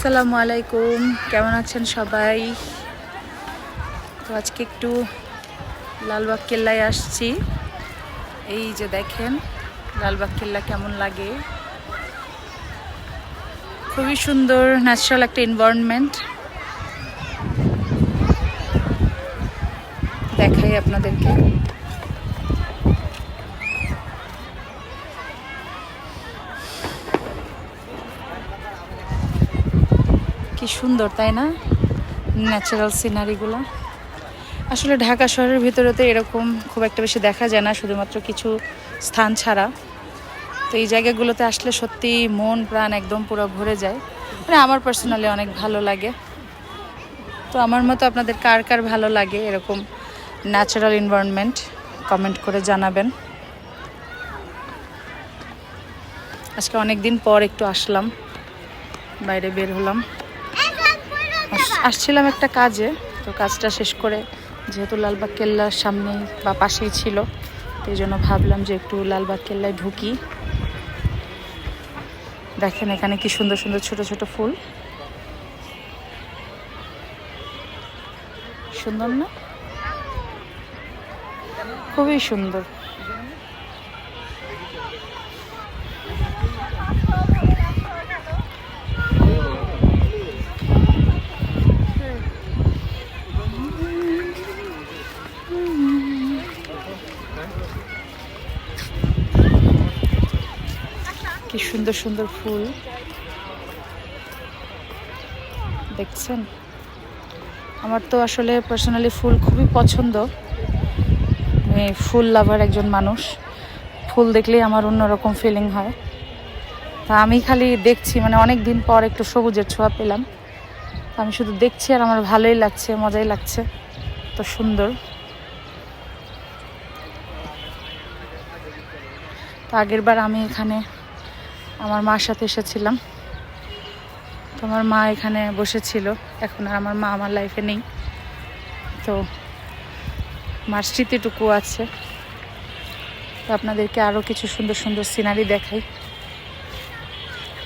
আসসালামু আলাইকুম। কেমন আছেন সবাই? তো আজকে একটু লালবাগ কেল্লায় আসছি। এই যে দেখেন, লালবাগ কেল্লা কেমন লাগে? খুবই সুন্দর ন্যাচারাল একটা এনভায়রনমেন্ট দেখাই আপনাদেরকে। কি সুন্দর, তাই না? ন্যাচারাল সিনারিগুলো আসলে ঢাকা শহরের ভিতরে তো এরকম খুব একটা বেশি দেখা যায় না, শুধুমাত্র কিছু স্থান ছাড়া। তো এই জায়গাগুলোতে আসলে সত্যি মন, প্রাণ একদম পুরো ভরে যায়। মানে আমার পার্সোনালি অনেক ভালো লাগে। তো আমার মতো আপনাদের কার কার ভালো লাগে এরকম ন্যাচারাল এনভায়রনমেন্ট কমেন্ট করে জানাবেন। আজকে অনেক দিন পর একটু আসলাম, বাইরে বের হলাম। আসছিলাম একটা কাজে, তো কাজটা শেষ করে যেহেতু লালবাগ কেল্লার সামনেই বা পাশেই ছিল, তো এই জন্য ভাবলাম যে একটু লালবাগ কেল্লায় ঢুকি। দেখেন এখানে কি সুন্দর সুন্দর ছোট ছোট ফুল। সুন্দর না? খুবই সুন্দর। কি সুন্দর সুন্দর ফুল। দেখছেন? আমার তো আসলে পার্সোনালি ফুল খুবই পছন্দ। আমি ফুল লাভার একজন মানুষ। ফুল দেখলেই আমার অন্যরকম ফিলিং হয়। তা আমি খালি দেখছি মানে অনেক দিন পর একটু সবুজের ছোঁয়া পেলাম। আমি শুধু দেখছি আর আমার ভালোই লাগছে, মজাই লাগছে। তো সুন্দর। তো আগের বার আমি এখানে আমার মার সাথে এসেছিলাম। তো আমার মা এখানে বসেছিল, এখন আর আমার মা আমার লাইফে নেই। তো মার স্মৃতিটুকু আছে। তো আপনাদেরকে আরও কিছু সুন্দর সুন্দর সিনারি দেখাই।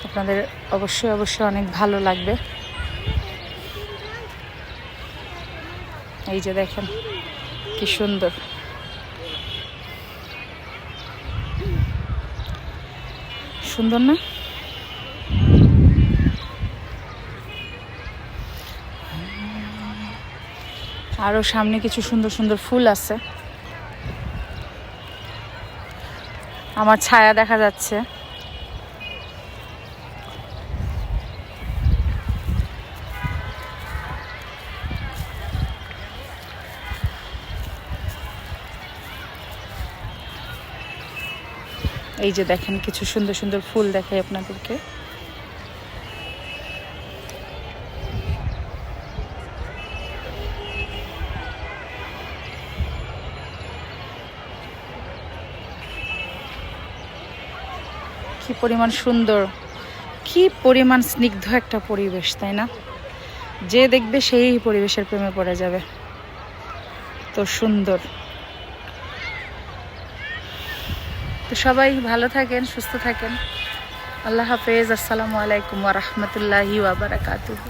আপনাদের অবশ্যই অবশ্যই অনেক ভালো লাগবে। এই যে দেখেন, কি সুন্দর। সুন্দর না? আরও সামনে কিছু সুন্দর সুন্দর ফুল আছে। আমার ছায়া দেখা যাচ্ছে। এই যে দেখেন কিছু সুন্দর সুন্দর ফুল দেখাই আপনাদেরকে। কি পরিমাণ সুন্দর, কি পরিমাণ স্নিগ্ধ একটা পরিবেশ, তাই না? যে দেখবে সেই পরিবেশের প্রেমে পড়ে যাবে। তো সুন্দর। তো সবাই ভালো থাকেন সুস্থ থাকেন। আল্লাহ হাফেজ। আসসালামু আলাইকুম ওয়া বারাকাতুহু।